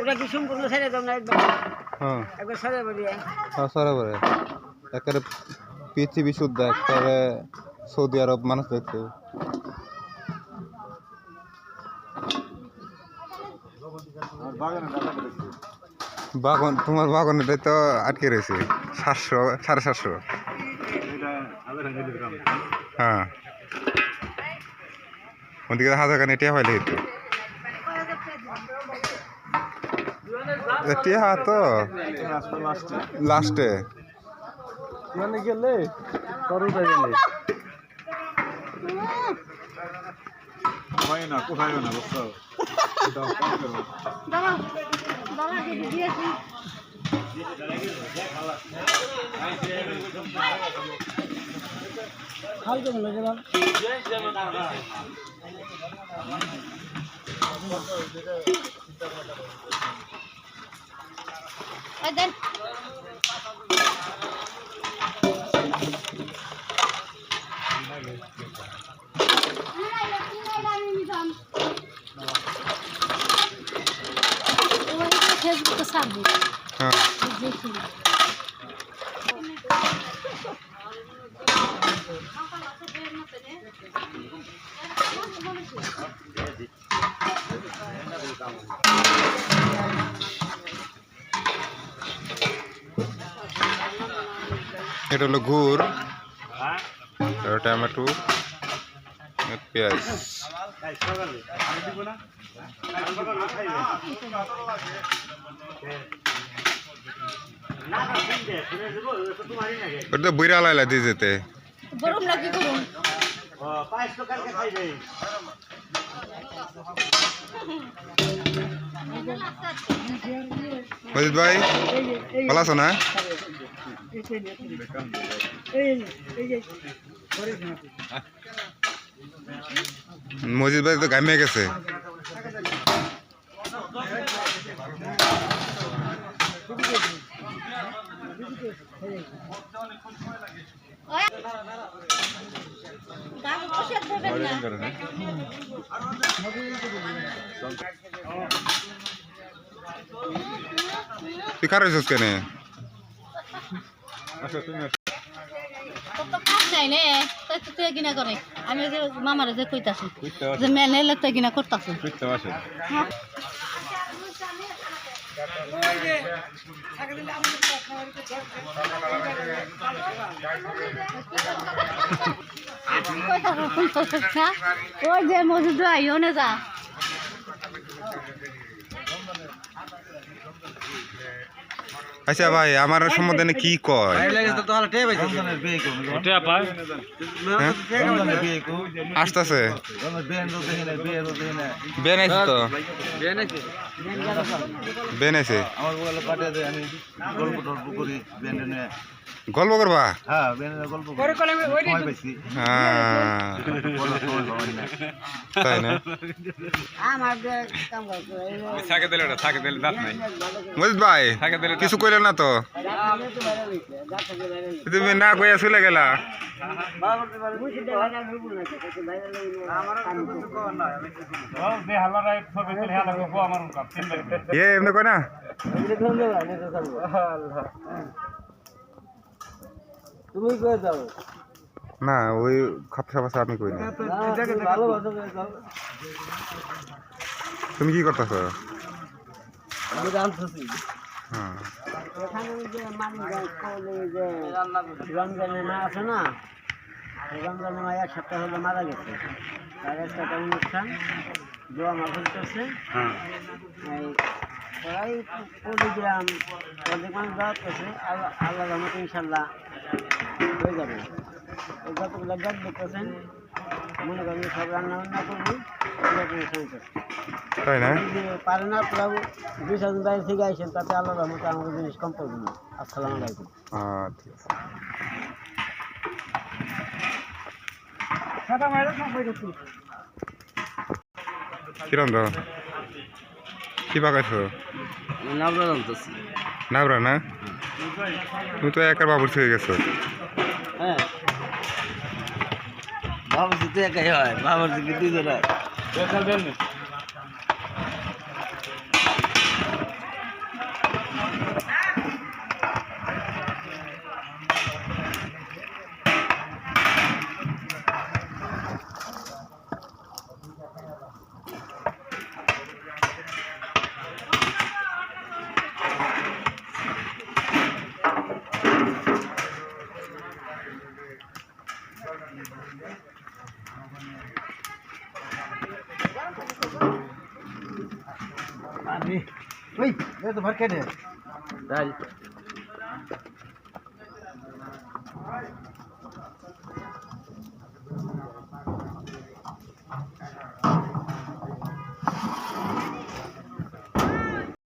ওটা কি সম্পূর্ণ ছেড়ে দাও না একবার হ্যাঁ। একবার সরে বলিয়ে সরে পরে একেবারে পৃথিবী শুদ্ধ একেবারে সৌদি আরব মানুষ দেখছে বাগান তোমার বাগানেটাই তো আটকে রয়েছে সাতশো সাড়ে সাতশো। হ্যাঁ। ওদিকে হাজার খানে টিয়া পাইলে হইতো টিয়া তো। লাস্টে। মানে গেলে তোর উঠে গেলে। হয় না কোথায় না বুঝছ দাঁড়া দাঁড়া দিয়েছি খাই দেবো না গেলাম ওই দেন ফেসবুকে ছাড়বো হ্যাঁ। দেখি এটা হলো গুড়। আর টমেটো আর পেঁয়াজ। ওটা তো বুড়া লাইলা দিয়ে যেতে। গরম লাগে গরম? মজিদ ভাই ভালো আছো না মজিদ ভাই তো ঘামিয়ে গেছে। না। তুই খারাপ হয়েছিস কেন করে আমি যে মামারে যে কইতাছি যে মেনে এলে কিনা করতাছি ওই যে মজুদ আইও না যা আচ্ছা ভাই আমার সম্বন্ধে কি কয়? হ্যাঁ? আসতেছে। বেন আইছে তো? বেন আইছে আমার পাঠিয়ে দেয় আমি গল্প টল্প করি ব্যান্ডে নিয়ে গল্প করবা? হ্যাঁ হ্যাঁ। তাই না? মজিদ ভাই কিছু কইলে না তো? তুমি না কইয়া চলে গেলা। এ এমনি কয় না? তুমি কয়ে যাও না ওই খাপসা ফাপসা আমি কই না। তুমি কি করতেছ? আমি জানতেছি হ্যাঁ। এখানে ওই যে মানিকগঞ্জ যে রমজানের মা আছে না? রমজানের মা এক সপ্তাহ হলো মারা গেছে। তার একটা একটা অনুষ্ঠান? দোয়া মাহফিল করছে। এই প্রায় কুড়িগ্রাম অর্ধেক মানুষ দাওয়াত করছে আল্লাহ আল্লাহ রহমত ইনশাল্লাহ হয়ে যাবে। এই যতগুলো ব্যাগ দেখতেছেন মনে করেন সব রান্না বান্না করব তাই না? পারে না আপনারা দুই চারজন বাইরে থেকে আসেন তাতে আল্লাহ রহমতে আমাকে জিনিস কম করবেন না। আসসালামু আলাইকুম। হ্যাঁ ঠিক আছে। কিরম তো কি পাকাইছো নাবরা জানতেছি। নাবরা না? তুমি তো একার বাবুর থেকে গেছো। হ্যাঁ। বাবুর তো একাই হয় বাবুর দুজন Ui, eu tô marcando. Dá-lhe.